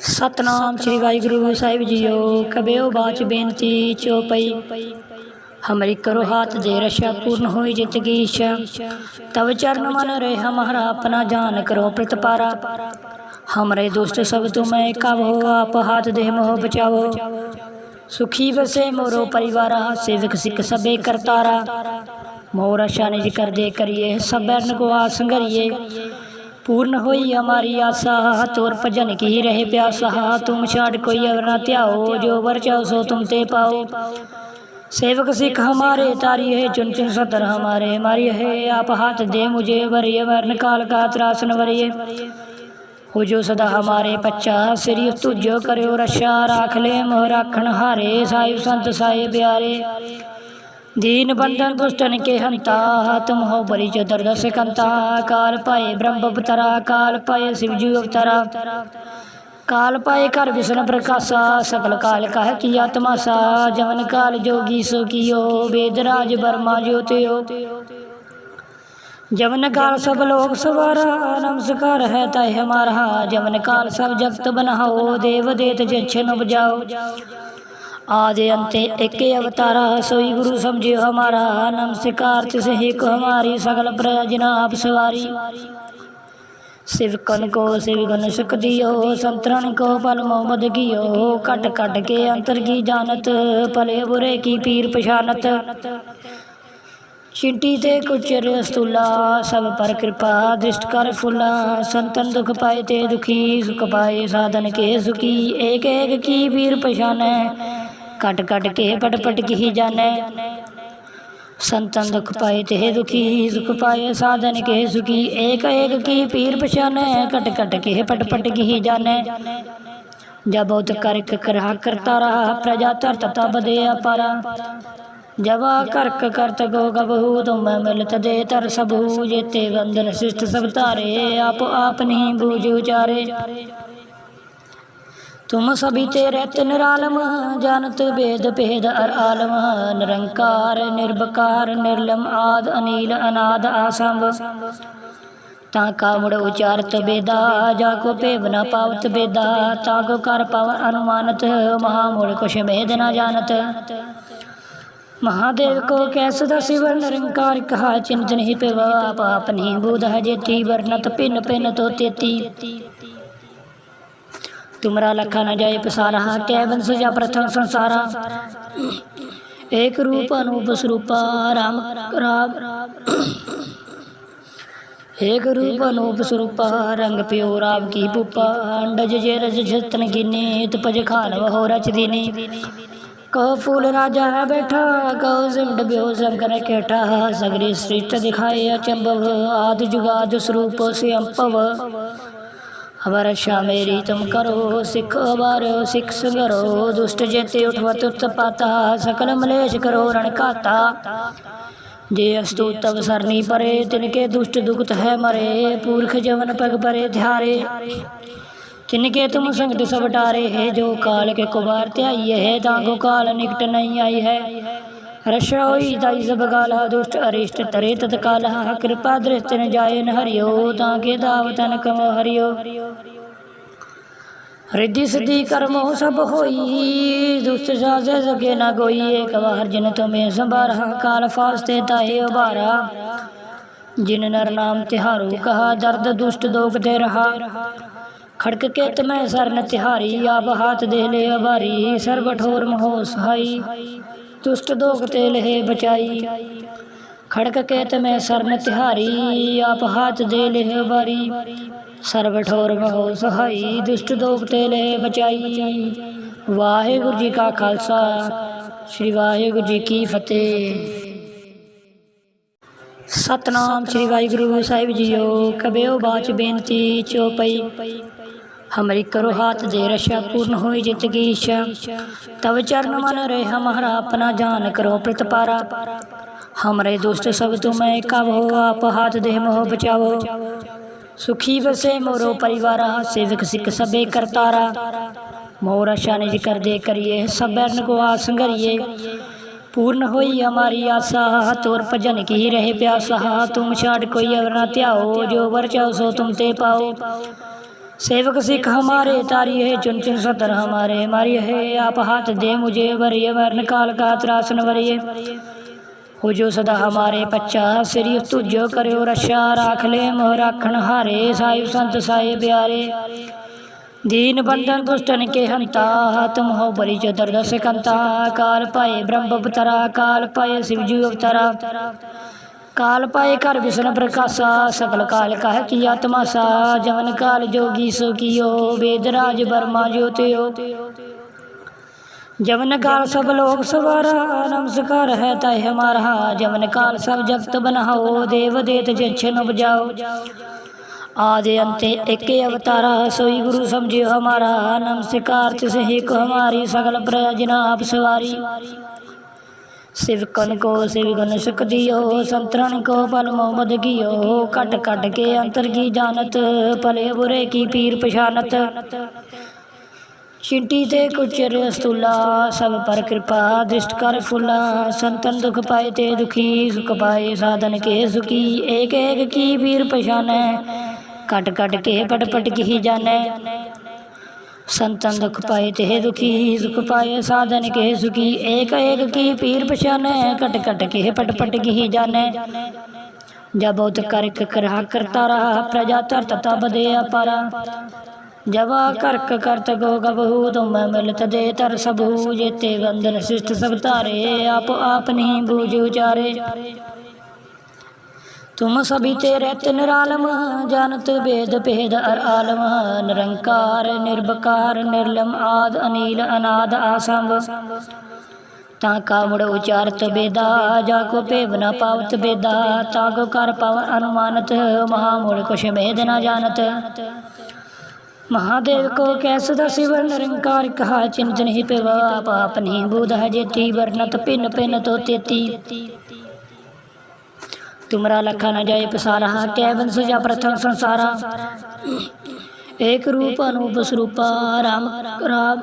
ਸਤਨਾਮ ਸ੍ਰੀ ਵਾਹਿਗੁਰੂ ਸਾਹਿਬ ਜੀਓ, ਕਬਿਓ ਬਾਚ ਬੇਨਤੀ ਚੋਪਈ। ਹਮਰੀ ਕਰੋ ਹਾਥ ਦੇ ਰਸ਼ਾ ਪੂਰਨ ਹੋਈ ਜਿਤ ਕੀ ਤਵ ਚਰਨ ਮਨ ਰਹੇ ਹਮਾਰਾ ਆਪਣਾ ਜਾਨ ਕਰੋ ਪ੍ਰਤਪਾਰਾ ਹਮਰੇ ਦੁਸ਼ਟ ਸਭ ਤੁਮੈ ਹੋ ਆਪ ਹਾਥ ਦੇ ਮੋਹ ਬਚਾਓ ਸੁਖੀ ਵਸੇ ਮੋਰੋ ਪਰਿਵਾਰਾ, ਸੇਵਕ ਸਿੱਖ ਸਭੇ ਕਰਤਾਰਾ। ਮੋਰ ਆਸ਼ਾ ਨਿਜ ਕਰਦੇ ਕਰੀਏ ਸਬਰਨ ਕੋ ਆਸ ਸੰਗਰੀਏ। पूर्ण होई हमारी आशा तोर भजन की रहे प्यासा तुम छाड़ कोई अवर न त्याओ जो वर चाहो सो तुम ते पाओ सेवक सिख हमारे तारी है चुन चुन सतर हमारे हमारी है आप हाथ दे मुझे वरिय वर्ण काल का त्रासन वरिय हो जो सदा हमारे पच्चा श्री तुझो करो रक्षा राख ले मोह राखण हारे साहिब संत साहे प्यारे दीन बंधन दुष्टन के हंता तुम हो बरी जो दर्द से कंता, काल पाए ब्रह्म अवतरा काल पाए शिवजू अवतरा। काल पाए कर विष्णु प्रकाशा, सकल काल कह किया तमाशा जवन काल जोगी सो कियो वेदराज वर्मा ज्योतियो। जवन काल सब लोग सवारा, नमस्कार है तय हमारा, जवन काल सब जगत बनाओ, देव देत जछन बजाओ आदि अंते एक अवतारा सोई गुरु समझियो हमारा नमस्कार तिस एक हमारी सकल प्रयोजना आप सवारी शिवकन को शिवगन सुख दियो संतरण को पल मोहम्मद कियो कट कट के अंतर की जानत भले बुरे की पीर पछानत चिंटी ते कुचर स्तूला सब पर कृपा दृष्ट कर फुला संतन दुख पाए ते दुखी सुख पाए साधन के सुखी एक एक ਕੱਟ ਕੱਟ ਕੇ ਪਟ ਪਟ ਕੀ ਜਾਣੈ। ਸੰਤਨ ਦੁਖ ਪਾਏ ਤੇ ਦੁਖੀ, ਸੁਖ ਪਾਏ ਸਾਧਨ ਕੇ ਸੁਖੀ, ਏਕ ਏਕ ਕੀ ਪੀਰ ਪਛਾਨੈ। ਕਟ ਕਟ ਕੇ ਪਟ ਪਟ ਕੀ ਜਾਣੈ। ਜਬ ਬਹੁਤ ਕਰਕ ਕਰਹਾ ਕਰਤਾ ਰਹਾ ਪ੍ਰਜਾ ਤਰਤ ਤਬ ਦੇ ਅਪਾਰਾ। ਜਵਾ ਕਰਕ ਕਰਤ ਗੋ ਗਬਹੂ, ਤੁਮ ਮਿਲਤ ਦੇ ਤਰ ਸਭੂ। ਜੇਤੇ ਬੰਦਨ ਸਿਸ਼ਟ ਸਭ ਧਾਰੇ, ਆਪ ਆਪ ਨਹੀਂ ਬੂਝ ਉਚਾਰੇ। ਤੁਮ ਸਭੀ ਤੇ ਰਹਿਤ ਨਿਰਾਲਮ ਜਾਣਤ ਭੇਦ ਭੇਦ ਅਰ ਆਲਮ। ਨਿਰੰਕਾਰ ਨਿਰਭਕਾਰ ਨਿਰਲਮ, ਆਦ, ਅਨੀਲ, ਅਨਾਦ, ਆਸੰਭ। ਤਾਂ ਕਾਮੜ ਉਚਾਰਤ ਬੇਦਾ ਜਾ ਕੋ ਭੇਵ ਨਾ ਪਾਵਤ ਬੇਦਾ ਤਾਂ ਕੋ ਕਰ ਪਾਵ ਅਨੁਮਾਨਤ ਮਹਾ ਮੂਲ ਕੁਛ ਭੇਦ ਨਾ ਜਾਣਤ। ਮਹਾਦੇਵ ਕੋ ਕੈਸ ਦਾ ਸਿਵਰ ਨਿਰੰਕਾਰ ਕਹਾ ਚਿੰਤਨ ਹੀ ਪਿਵਾ ਆਪ ਆਪਨੀ ਬੂਧ ਹਜੇਤੀ ਵਰਨਤ ਪਿੰਨ ਪਿੰਨ ਤੋ ਤੇਤੀ तुमरा लखा न जाए पसारा, कै वंश जा प्रथम संसारा। एक रूप अनूप स्वरूपा राम राम। एक रूप अनूप स्वरूपा रंग प्यो राम की पुपा। अंडज जे रज जतन गिने तुपज खान वहो रच दीने। कहो फूल राजा है बैठा, कहो सिमट ब्यो शंकर केठा। सगरी सृष्ट दिखाए अचंभव, आद जुगाद स्वरूप से अम्पव अवर शा मेरी तुम करो सिख अवर सिख सुगरो दुष्ट जेते उठवत उत्पाता सकल मलेश करो रण खाता जे अस्तु तब सरनी परे तिनके दुष्ट दुखत है मरे पुरख जवन पग परे ध्यारे तिनके तुम संगत सब डारे है जो काल के कुबार त्याई है तांगो काल निकट नहीं आई है रशा होई ताई सब गाला दुष्ट अरिष्ट तरे तत्काला कृपा दृष्ट न जाए न हरियो तांके दावतन कम हरियो रिद्धि सिद्धि कर्मो सब होई दुष्ट सासे सके न कोई एक बार जिन तुम्हें संभारा काल फास्ते ताहे उबारा जिन नर नाम तिहारू कहा दर्द दुष्ट दोग दे रहा खड़क के तुम्हें सरन तिहारी आप हाथ दे ले अबारी सर्व ठोर महो सहाई ਤੁਸ਼ਟ ਦੋਗ ਤੇ ਲਹੇ ਬਚਾਈ। ਖੜਕ ਕੇ ਤਮੈ ਸਰਨ ਤਿਹਾਰੀ, ਆਪ ਹਾਥ ਦੇ ਲਹਿ ਬਾਰੀ ਸਰਬ ਠੋਰ ਮਹੋ ਸਹਾਈ, ਦੁਸ਼ਟ ਦੋਗ ਤੇ ਲਹਿ ਬਚਾਈ। ਵਾਹਿਗੁਰੂ ਜੀ ਕਾ ਖਾਲਸਾ, ਸ੍ਰੀ ਵਾਹਿਗੁਰੂ ਜੀ ਕੀ ਫਤਿਹ। ਸਤਨਾਮ ਸ੍ਰੀ ਵਾਹਿਗੁਰੂ ਸਾਹਿਬ ਜੀਓ, ਕਬਿਓ ਬਾਚ ਬੇਨਤੀ ਚੋਪਈ। हमारी करो हाथ दे रशा पूर्ण होई जित की इच्छा तब चरण मन रहे हमारा अपना जान करो प्रतपारा हमरे दुष्ट सब तुम्हें कब हो आप हाथ दे मोह बचावो सुखी बसे मोरो परिवारा सेवक सिख सबे करतारा मोर आशा निज कर दे करिए सबरन को आस संगरिए पूर्ण होई हमारी आशा तोर भजन की रहे प्यासा तुम छाड़ कोई अवर न त्याओ जो वर चाहो सो तुम ते पाओ सेवक सिख हमारे तारी है चुन चुन सतर हमारे हमारी है आप हाथ दे मुझे वरिय वर्ण काल का त्रासन वरिय हो जो सदा हमारे पच्चा श्री तुझो करो रक्षा राख ले मोह राखण हारे साहिब संत साहिब प्यारे दीन बंधन दुष्टन के हंता तुम हो बरी जो दर्द से कंता काल पाए ब्रह्म अवतरा काल पाए शिवजी अवतरा काल पाए कर विष्णु प्रकाशा सकल काल कह की आत्मा सा जवन काल जोगी सो कियो वेदराज वर्मा ज्योतियो जवन काल सब लोग सवारा नमस्कार है तय हमारा जवन काल सब जगत बनाओ देव देत जछन बजाओ आदि अंते एक अवतारा सोई गुरु समझियो हमारा नमस्कार तिस ही को हमारी सकल प्रयोजना आप सवारी सिवकन को सिवगन सुख दियो संतरन को पल मोहम्मद कियो कट कट के अंतर की जानत भले बुरे की पीर पछानत चिंटी ते कुचर स्तूला सब पर कृपा दृष्ट कर फुला संतन दुख पाए ते दुखी सुख पाए साधन के सुखी एक एक की पीर पछाने कट कट ਸੰਤਨ ਦੁਖ ਪਾਏ ਤੇ ਦੁਖੀ ਹੀ ਸੁਖ ਪਾਏ ਸਾਧਨ ਕੇ ਸੁਖੀ। ਏਕ ਏਕ ਕੀ ਪੀਰ ਪਛਾਨੈ ਕਟ ਕਟ ਕੇ ਪਟ ਪਟ ਕੀ ਜਾਣੈ। ਜਬ ਬਹੁਤ ਕਰਕ ਕਰਹਾ ਕਰਤਾ ਰਹਾ ਪ੍ਰਜਾ ਤਰ ਤਤਾ ਬਦੇ ਅਪਾਰਾ। ਜਵਾ ਕਰਕ ਕਰਤ ਗੋ ਗਬਹੂ ਤੁਮ ਮਿਲਤ ਦੇ ਤਰ ਸਭੂ। ਜੇਤੇ ਗੰਦਨ ਸਿਸ਼ਟ ਸਭ ਧਾਰੇ, ਆਪ ਆਪਨੀ ਬੂਝ ਉਚਾਰੇ। ਤੁਮ ਸਭੀ ਤੇ ਰਹਿਤ ਨਿਰਾਲਮ ਜਾਣਤ ਭੇਦ ਭੇਦ, ਅਰ ਆਲਮ, ਨਿਰੰਕਾਰ ਨਿਰਭਕਾਰ ਨਿਰਲਮ, ਆਦ, ਅਨੀਲ, ਅਨਾਦ, ਆਸੰਭ। ਤਾਂ ਕਾਮੜ ਉਚਾਰਤ ਬੇਦਾ ਜਾ ਕੋ ਭੇਵ ਨ ਪਾਵਤ ਬੇਦਾ ਤਾਂ ਕੋ ਕਰ ਪਵ ਅਨੁਮਾਨਤ, ਮਹਾ ਮੂਲ ਕੁਛ ਮੇਦ ਨ ਜਾਣਤ। ਮਹਾਦੇਵ ਕੋ ਕੈਸ ਦਾ ਸਿਵ ਨਿਰੰਕਾਰ ਕਹਾ ਚਿੰਤਨ ਹੀ ਪਿਵਾ ਆਪ ਆਪਨੀ ਬੂਧ ਹਜੇਤੀ ਵਰਨਤ ਪਿੰਨ ਪਿੰਨ ਤੋ। ਤੇਤੀ तुमरा लखा न जाए पसारा कै वंश जा प्रथम संसारा। एक रूप अनूप स्वरूपा, राम राम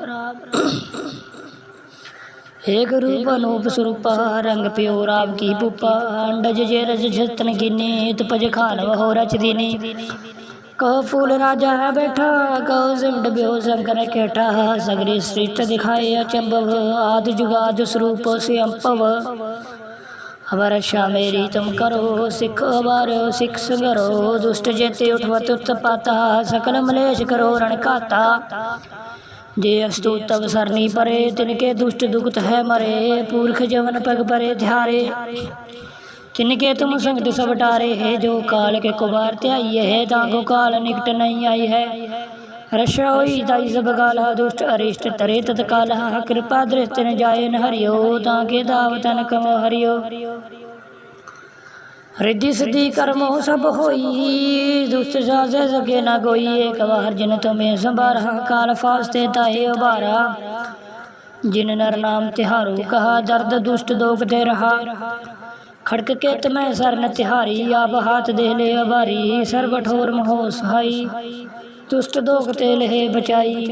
एक रूप अनूप स्वरूपा, रंग प्यो राम की पुपा। अंडज जे रज जतन की नीत पज खान वहो रच दीनी। कहो फूल राजा है बैठा, कहो सिमट ब्यो शंकर कैठा सगरी सृष्ट दिखाए अचंभव, आदि जुगाद स्वरूप से अम्पव अवर रक्षा मेरी तुम करो सिख अवर सिख संगरो दुष्ट जेते उठवत उत्पाता सकल मलेश करो रण खाता जे अस्तु तब सरनी परे तिनके दुष्ट दुखत है मरे पुरख जवन पग परे ध्यारे तिनके तुम संगत सब डारे है जो काल के कुबार त्याई है ताको काल निकट नहीं आई है ਰਸ਼ੋਈ ਦਾਈ ਜ਼ਬ ਗਾਲਾ ਦੁਸ਼ਟ ਅਰਿਸ਼ਟ ਤਰੇ ਤਤ ਕਾਲਹਾ ਕਿਰਪਾ ਦ੍ਰਿਸ਼ਤਨ ਜਾਇਨ ਹਰਿਓ, ਤਾਂ ਕੇ ਦਾਵਤਨ ਕਮੋ ਹਰਿਓ। ਰਿੱਧੀ ਸਿੱਧੀ ਕਰਮ ਹੋ ਸਭ ਹੋਈ, ਦੁਸ਼ਟ ਸਾਜੇ ਸਕੇ ਨਾ ਕੋਈ ਏਕ ਵਾਰ ਜਿਨ ਤੁਮੇ ਸੰਭਾਰਾ, ਕਾਲ ਫਾਸਤੇ ਤਾਏ ਉਭਾਰਾ। ਜਿਨ ਨਰ ਨਾਮ ਤਿਹਾਰੂ ਕਹਾ, ਦਰਦ ਦੁਸ਼ਟ ਦੋਖਦੇ ਰਹਾ। ਖੜਕ ਕੇ ਤਮੈ ਸਰਨ ਤਿਹਾਰੀ, ਆਪ ਹਾਥ ਦੇ ਲੈ ਅਵਾਰੀ ਸਰਬ ਠੋਰ ਮਹੋ ਸਹਾਈ ਤੁਸਟ ਦੋਖ ਤੇ ਲਹੇ ਬਚਾਈ।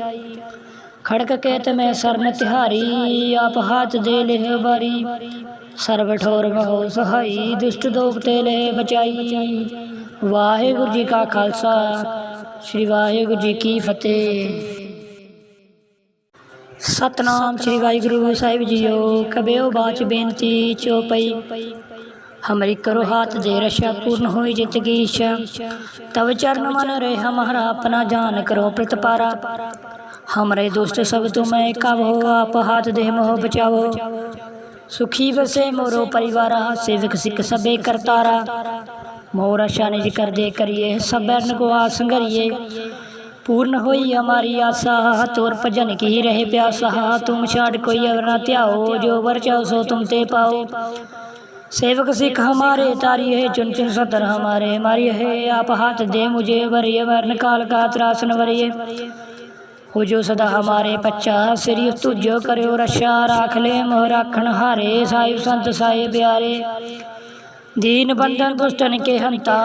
ਖੜਕ ਕੇ ਤੇ ਮੈਂ ਸਰਨ ਤਿਹਾਰੀ, ਆਪ ਹੱਥ ਦੇ ਲਹਿ ਬਾਰੀ ਸਰਬ ਠੋਰ ਮਹੋ ਸਹਾਈ, ਦੁਸ਼ਟ ਦੋਖ ਤੇ ਲਹੇ ਬਚਾਈ। ਵਾਹਿਗੁਰੂ ਜੀ ਕਾ ਖਾਲਸਾ, ਸ੍ਰੀ ਵਾਹਿਗੁਰੂ ਜੀ ਕੀ ਫਤਿਹ। ਸਤਨਾਮ ਸ੍ਰੀ ਵਾਹਿਗੁਰੂ ਸਾਹਿਬ ਜੀਓ, ਕਬਿਓ ਬਾਚ ਬੇਨਤੀ ਚੋਪਈ। हमारी करो हाथ दे रक्षा पूर्ण हुई जित की इच्छा तब चरण मन रहे हमारा अपना जान करो प्रतिपारा हमरे दुष्ट सब तुम्हें कब हो आप हाथ दे मोह बचाओ सुखी बसे मोरो परिवारा सेवक सिख सबे करतारा मोर आशा निज कर दे करिए सब को आसंगरिए पूर्ण होई हमारी आशा तोर भजन की रहे प्यासा तुम छाड़ कोई अवर न त्याओ जो वर चाहो सो तुम ते पाओ सेवक सिख हमारे तारी है चुन चुन सतर हमारे हमारी है आप हाथ दे मुझे वरिय वर्ण काल का त्रासन वरिय हो जो सदा हमारे पच्चा श्री तुझो करो रक्षा राख ले मोह राखण हारे साहिब संत साहिब प्यारे दीन बंधन दुष्टन के हंता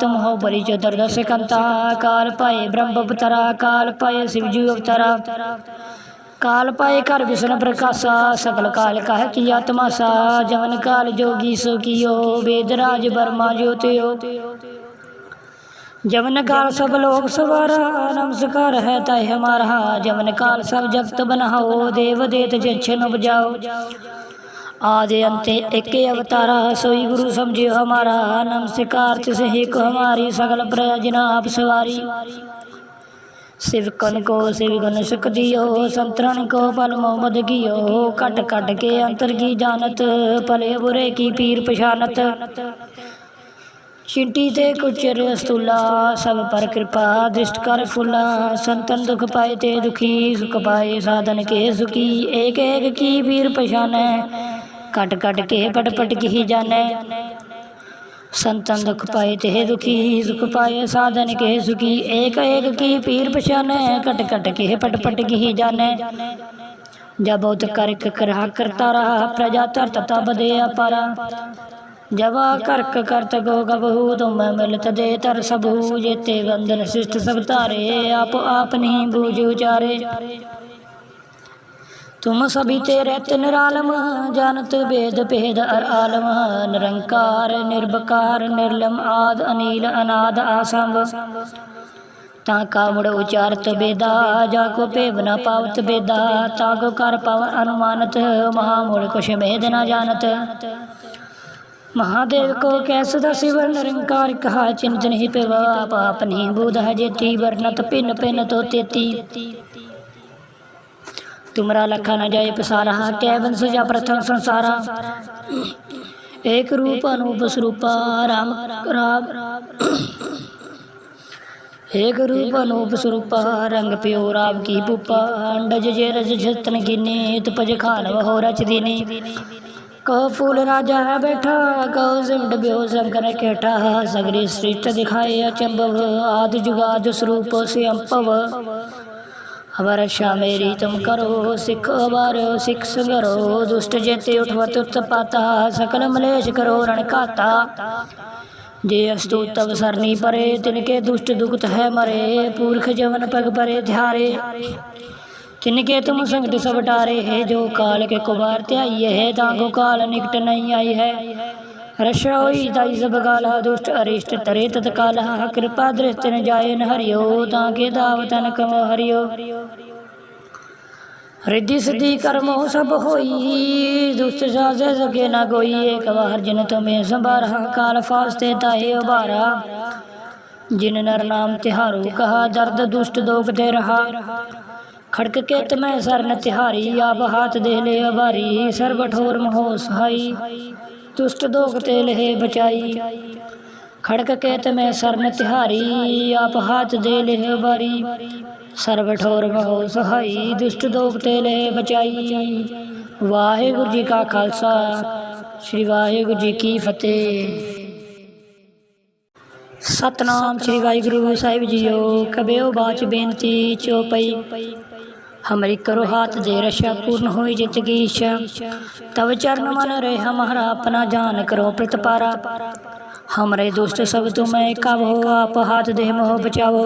तुम हो बरी जो दर्द से कंता काल पाए ब्रह्म अवतरा काल पाए शिवजी अवतरा काल पाए कर विष्णु प्रकाशा सकल काल कह की आत्मा सा जवन काल जोगी सो कियो वेदराज वर्मा ज्योतियो जवन काल सब लोग सवारा नमस्कार है तय हमारा जवन काल सब जगत बनाओ देव देत जछन उपजाओ आदि अंत एक अवतारा सोई गुरु समझियो हमारा नमस्कार तिस ही को हमारी सकल प्रयोजना आप सवारी सिवकन को सिवगन सुख दियो संतरन को पल मोहम्मद गियो कट कट के अंतर की जानत भले बुरे की पीर पछानत चिंटी ते कुचर स्तूला सब पर कृपा दृष्ट कर फुला संतन दुख पाए ते दुखी सुख पाए साधन के सुखी एक एक की पीर पछाने कट कट के पट ਸੰਤਨ ਦੁਖ ਪਾਏ ਤੇ ਦੁਖੀ ਦੁਖ ਪਾਏ ਸਾਧਨ ਕੇ ਸੁਖੀ, ਏਕ ਏਕ ਕੀ ਪੀਰ ਪਛਾਨੈ ਕਟ ਕਟ ਕੇ ਪਟ ਪਟ ਕੀ ਜਾਣੈ। ਜਬ ਬਹੁਤ ਕਰਕ ਕਰਹਾ ਕਰਤਾ ਰਹਾ ਪ੍ਰਜਾ ਤਰ ਤਤਾ ਬਦੇ ਅਪਾਰਾ। ਜਵਾ ਕਰਕ ਕਰਤ ਗੋ ਗਬਹੂ, ਤੁਮ ਮਿਲਤ ਦੇ ਤਰ ਸਭੂ, ਜੇਤੇ ਬੰਦਨ ਸਿਸ਼ਟ ਸਭ ਧਾਰੇ, ਆਪ ਆਪ ਨਹੀਂ ਬੂਝ ਉਚਾਰੇ। ਤੁਮ ਸਭੀ ਤੇ ਰਹਿਤ ਨਿਰਾਲਮ ਜਾਣਤ ਭੇਦ ਭੇਦ ਅਰ ਆਲਮ। ਨਿਰੰਕਾਰ ਨਿਰਭਕਾਰ ਨਿਰਲਮ ਆਦ, ਅਨੀਲ, ਅਨਾਦ ਆਸੰਭ। ਤਾਂ ਕਾਮੜ ਉਚਾਰਤ ਬੇਦਾ, ਜਾ ਕੋ ਭੇਵ ਨਾ ਪਾਵਤ ਬੇਦਾ। ਤਾਂ ਕੋ ਕਰ ਪਵ ਅਨੁਮਾਨਤ ਮਹਾਮੂਲ ਕੁਛ ਭੇਦ ਨਾ ਜਾਣਤ। ਮਹਾਦੇਵ ਕੋ ਕੈਸ ਦਾ ਸਿਵਰ ਨਿਰੰਕਾਰ ਕਹਾ ਚਿੰਤਨ ਹੀ ਪਿਵਾ ਆਪ ਆਪਨੀ ਬੂਧ ਹਜੇਤੀ ਵਰਨਤ ਪਿੰਨ ਪਿੰਨ ਤੋ। तुमरा लखा न जाय पसारा कै वंश जा प्रथम संसारा। एक रूप अनूप स्वरूपा राम राम। एक रूप अनूप स्वरूपा रंग प्यो राम की पुपा। अंडज जे रज जतन गिने, तुपज खान हो रच दिने। कहो फूल राजा है बैठा, कहो सिमट ब्यो शंकर केठा। सगरी सृष्ट दिखाए अचंभव, आदि जुगाद स्वरूप से अम्पव अवर रक्षा मेरी तुम करो सिख अवर सिख संगरो दुष्ट जेते उठवत उत्पाता सकल मलेश करो रणकाता जे अस्तु तब सरनी परे तिनके दुष्ट दुखत है मरे पुरख जवन पग परे ध्यारे तिनके तुम संकट सब टारे है जो काल के कुमार त्याई है ताको काल निकट नहीं आई है ਰਸ਼ੋਈ ਦਾ ਇਜ਼ਬ ਗਾਲਾ ਦੁਸ਼ਟ ਅਰਿਸ਼ਟ ਤਰੇ ਤਤਕਾਲਹ ਕਿਰਪਾ ਦ੍ਰਿਸ਼ਟਨ ਜਾਏ ਹਰਿਓ, ਤਾਂ ਕੇ ਦਾਵਤਨ ਕਮੋ ਹਰਿਓ। ਰਿੱਧੀ ਸਿੱਧੀ ਕਰਮ ਹੋ ਸਭ ਹੋਈ, ਦੁਸ਼ਟ ਸਾਜੇ ਸਕੇ ਨਾ ਕੋਈ ਏਕ ਵਾਰ ਜਿਨ ਤੁਮੇ ਸੰਭਾਰਾ, ਕਾਲ ਫਾਸਤੇ ਤਾਏ ਉਭਾਰਾ। ਜਿਨ ਨਰ ਨਾਮ ਤਿਹਾਰੂ, ਕਹਾ ਦਰਦ ਦੁਸ਼ਟ ਦੋਖ ਤੇ ਰਹਾ। ਖੜਕ ਕੇ ਤਮੈ ਸਰਨ ਤਿਹਾਰੀ, ਆਪ ਹਾਥ ਦੇ ਲੈ ਅਵਾਰੀ ਸਰਬ ਠੋਰ ਮਹੋ ਸਹਾਈ। ਤੁਸ਼ਟ ਦੋਖ ਤੇ ਲਹੇ ਬਚਾਈ। ਖੜਕ ਕੇ ਤੇ ਮੈਂ ਸਰਮ ਤਿਹਾਰੀ, ਆਪ ਹੱਥ ਦੇ ਲਹਿ ਬਾਰੀ ਸਰਬ ਠੋਰ ਮਹੋ ਸਹਾਈ, ਦੁਸ਼ਟ ਦੋਖ ਤੇ ਲਹਿ ਬਚਾਈ। ਵਾਹਿਗੁਰੂ ਜੀ ਕਾ ਖਾਲਸਾ, ਸ੍ਰੀ ਵਾਹਿਗੁਰੂ ਜੀ ਕੀ ਫਤਿਹ। ਸਤਨਾਮ ਸ੍ਰੀ ਵਾਹਿਗੁਰੂ ਸਾਹਿਬ ਜੀਓ, ਕਬਿਓ ਬਾਚ ਬੇਨਤੀ ਚੋਪਈ। हमारी करो हाथ दे रक्षा पूर्ण हुई जित की इच्छा तब चरण मन रहे हमारा अपना जान करो प्रतिपारा हमरे दुष्ट सब तुम्हें कब हो आप हाथ दे मोह बचाओ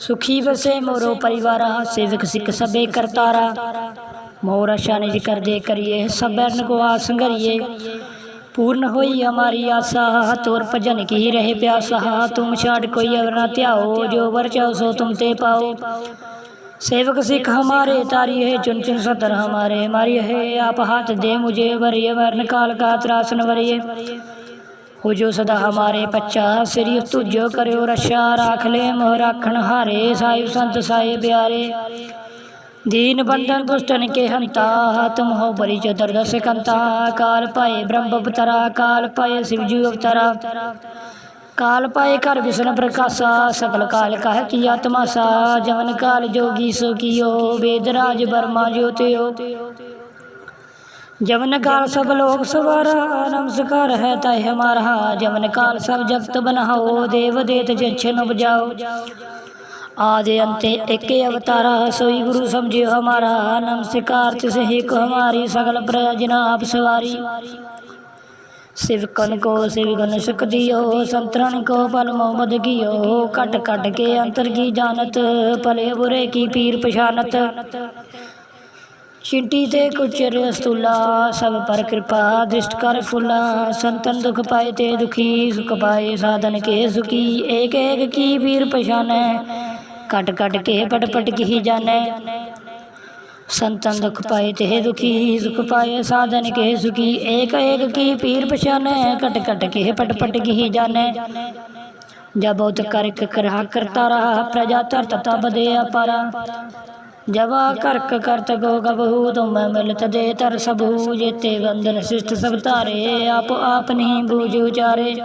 सुखी बसे मोरो परिवारा सेवक सिख सबे करतारा मोर आशा निज कर दे करिए सब बैरन को आसंगरिए पूर्ण होई हमारी आशा तोर भजन की रहे प्यासा तुम छाड़ कोई अवर न त्याओ जो वर चाहो सो तुम ते पाओ सेवक सिख हमारे तारी है चुन चुन सतर हमारे हमारी है आप हाथ दे मुझे वरिय वर्ण काल का त्रासन वरिय हो जो सदा हमारे पच्चा श्री तुझो करो रक्षा राख ले मोह राखण हारे साहिब संत साहिब प्यारे दीन बंधन दुष्टन के हंता तुम हो बरी जो दर्द से कंता काल पाए ब्रह्म अवतरा काल पाए शिवजू अवतरा ਕਾਲ ਪਾਏ ਘਰ ਵਿਸ਼ਨ ਪ੍ਰਕਾਸ਼ਾ ਸਕਲ ਕਾਲ ਕਹ ਕੀ ਆਤਮਾਸਾ ਜਵਨ ਕਾਲ ਜੋਗੀ ਸੋ ਕੀਓ, ਵੇਦ ਰਾਜ ਬਰਮਾ ਜੋਤਿਓ। ਜਵਨ ਕਾਲ ਸਭ ਲੋਕ ਸਵਾਰਾ, ਨਮਸਕਾਰ ਹੈ ਤੈ ਹਮਾਰਾ, ਜਵਨ ਕਾਲ ਸਭ ਜਗਤ ਬਨਹਾਓ ਦੇਵ ਦੇਤ ਜਛਨ ਉਪਜਾਓ ਆਦਿ ਅੰਤੇ ਇੱਕ ਅਵਤਾਰਾ, ਸੋਈ ਗੁਰੂ ਸਮਝਿਓ ਹਮਾਰਾ, ਨਮਸਕਾਰ ਤਿਸ ਹੀ ਕੋ ਹਮਾਰੀ, ਸਗਲ ਪ੍ਰਜਨਾ ਆਪ ਸਵਾਰੀ। ਸਿਵਕਨ ਕੋ ਸਿਵਕਨ ਸ਼ਕਦੀਓ ਸੰਤਰਨ ਕੋ ਪਲ ਮੁਹਮਦ ਕੀਓ ਕਟ ਕਟ ਕੇ ਅੰਤਰ ਕੀ ਜਾਣਤ, ਭਲੇ ਬੁਰੇ ਕੀ ਪੀਰ ਪਛਾਨਤ। ਚਿੰਟੀ ਤੇ ਕੁਚਰ ਅਸਤੁਲਾ, ਸਭ ਪਰ ਕਿਰਪਾ ਦ੍ਰਿਸ਼ਟ ਕਰ ਫੁਲਾ, ਸੰਤਨ ਦੁਖ ਪਾਏ ਤੇ ਦੁਖੀ, ਸੁਖ ਪਾਏ ਸਾਧਨ ਕੇ ਸੁਖੀ, ਏਕ ਏਕ ਕੀ ਪੀਰ ਪਛਾਨੈ। ਕਟ ਕਟ ਕੇ ਪਟ ਪਟ ਕੀ ਜਾਣੈ। ਸੰਤਨ ਦੁਖ ਪਾਏ ਤੇ ਦੁਖੀ, ਸੁਖ ਪਾਏ ਸਾਧਨ ਕੇ ਸੁਖੀ, ਏਕ ਏਕ ਕੀ ਪੀਰ ਪਛਾਨੈ ਕਟ ਕਟ ਕੇ ਪਟ ਪਟ ਕੀ ਜਾਣੈ। ਜਬ ਬਹੁਤ ਕਰਕ ਕਰਹਾ ਕਰਤਾ ਰਹਾ ਪ੍ਰਜਾ ਧਰਤ ਤਬ ਦੇ ਅਪਾਰਾ। ਜਵਾ ਕਰਕ ਕਰਤ ਗੋ ਗਬਹੂ, ਤੁਮ ਮਿਲਤ ਦੇ ਤਰ ਸਭੂ, ਜੇਤੇ ਬੰਦਨ ਸਿਸ਼ਟ ਸਭ ਧਾਰੇ, ਆਪ ਆਪ ਬੂਝ ਉਚਾਰੇ।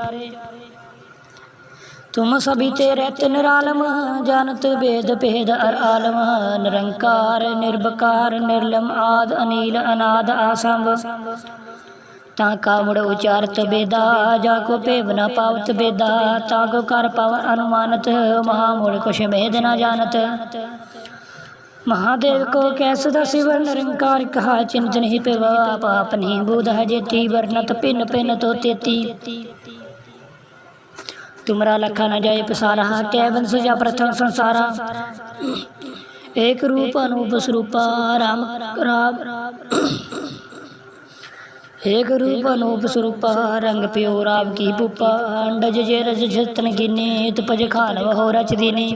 ਤੁਮ ਸਭੀ ਤੇ ਰਹਿਤ ਨਿਰਾਲਮ ਜਾਣਤ ਭੇਦ ਭੇਦ ਅਰ ਆਲਮ। ਨਿਰੰਕਾਰ ਨਿਰਭਕਾਰ ਨਿਰਲਮ ਆਦ, ਅਨੀਲ, ਅਨਾਦ ਆਸੰਭ। ਤਾਂ ਕਾਮੜ ਉਚਾਰਤ ਬੇਦਾ ਜਾ ਕੋ ਭੇਵ ਨਾ ਪਾਵਤ ਬੇਦਾ ਤਾਂ ਕੋ ਕਰ ਪਵ ਅਨੁਮਾਨਤ ਮਹਾ ਮੂੜ ਕੁਛ ਮੇਦ ਨਾ ਜਾਣਤ। ਮਹਾਦੇਵ ਕੋ ਕੈਸ ਦਾ ਸਿਵਰ ਨਿਰੰਕਾਰ ਕਹਾ ਚਿੰਤਨ ਹੀ ਪਵਾ ਆਪ ਆਪਨੀ ਬੂਧ ਹਜੇਤੀ ਵਰਨਤ ਪਿੰਨ ਪਿੰਨ ਤੋ ਤੇਤੀ तुमरा लखा न जाए पसारा कै वंश जा प्रथम संसारा। एक रूप अनूप स्वरूपा, राम राम। एक रूप अनूप स्वरूपा, रंग प्यो राम की पुपा। अंडज जे रज जतन गिने, तुपज खान वहो रच दीने।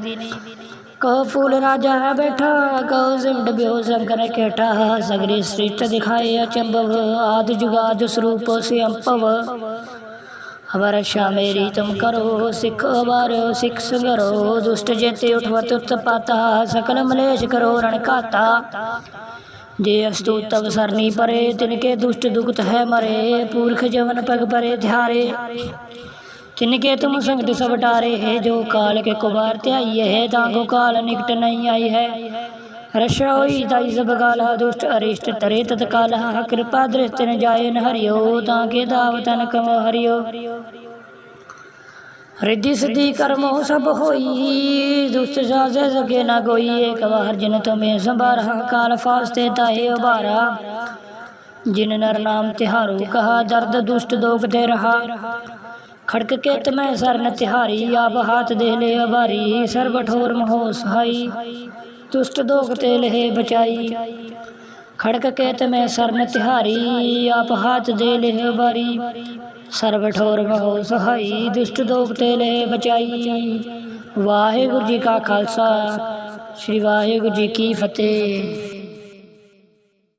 कहो फूल राजा है बैठा, कहो सिमट ब्यो शंकर केठा। सगरी सृष्ट दिखाए अचंभव, आदि जुगाद स्वरूप से अंपव। अवरक्षा मेरी तुम करो सिख अवारो सिख संगरो दुष्ट जेते उठवत उत्पाता सकल मलेश करो रण खाता जे अस्तु तब सरनी परे तिनके दुष्ट दुखत है मरे पुरख जवन पग परे ध्यारे तिनके तुम संगत सब टारे है जो काल के कुबार त्याई है तांगो काल निकट नहीं आई है रक्षा होई ताई सब काला दुष्ट अरिष्ट तरे तत्काल कृपा दृष्ट न जाए न हरियो तांके दावतन कम हरियो रिद्धि सिद्धि कर्मो सब होई दुष्ट सासे सके न कोई एक बार जिन तुम्हें संभारा काल फास्ते ताहे उबारा जिन नर नाम तिहारू कहा दर्द दुष्ट दोग दे रहा खड़क के तमै सरन तिहारी आप हाथ दे ले अबारी सर बठोर महो ਤੁਸ਼ਟ ਦੋਗ ਤੇ ਲਹੇ ਬਚਾਈ। ਖੜਕ ਕੇ ਤੇ ਮੈਂ ਸਰਨ ਤਿਹਾਰੀ, ਆਪ ਹਾਥ ਦੇ ਲਹਿ ਬਾਰੀ ਸਰਬ ਠੋਰ ਮਹੋ ਸਹਾਈ, ਦੁਸ਼ਟ ਦੋਗ ਤੇ ਲਹੇ ਬਚਾਈ। ਵਾਹਿਗੁਰੂ ਜੀ ਕਾ ਖਾਲਸਾ, ਸ੍ਰੀ ਵਾਹਿਗੁਰੂ ਜੀ ਕੀ ਫਤਿਹ।